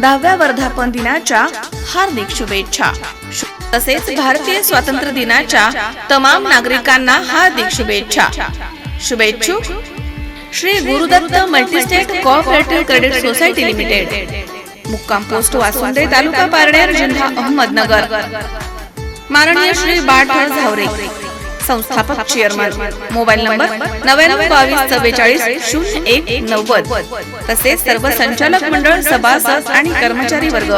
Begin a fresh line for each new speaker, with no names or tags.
दहाव्या वर्धापन दिनाच्या हार्दिक शुभेच्छा. शु- तसेच भारतीय स्वातंत्र्य दिनाच्या तमाम नागरिकांना हार्दिक शुभेच्छा. शुभेच्छुक Shri Gurudatt multistate cooperative credit society limited. मुक्काम पोस्ट वासुंदे तालुका पारनेर जिल्हा अहमदनगर. माननीय श्री बाठळ झावरे. संस्थापक चेअरमन. मोबाईल नंबर नव्याण्णव बावीस चव्वेचाळीस शून्य एक नव्वद. तसेच सर्व संचालक मंडळ सभासद आणि कर्मचारी वर्ग.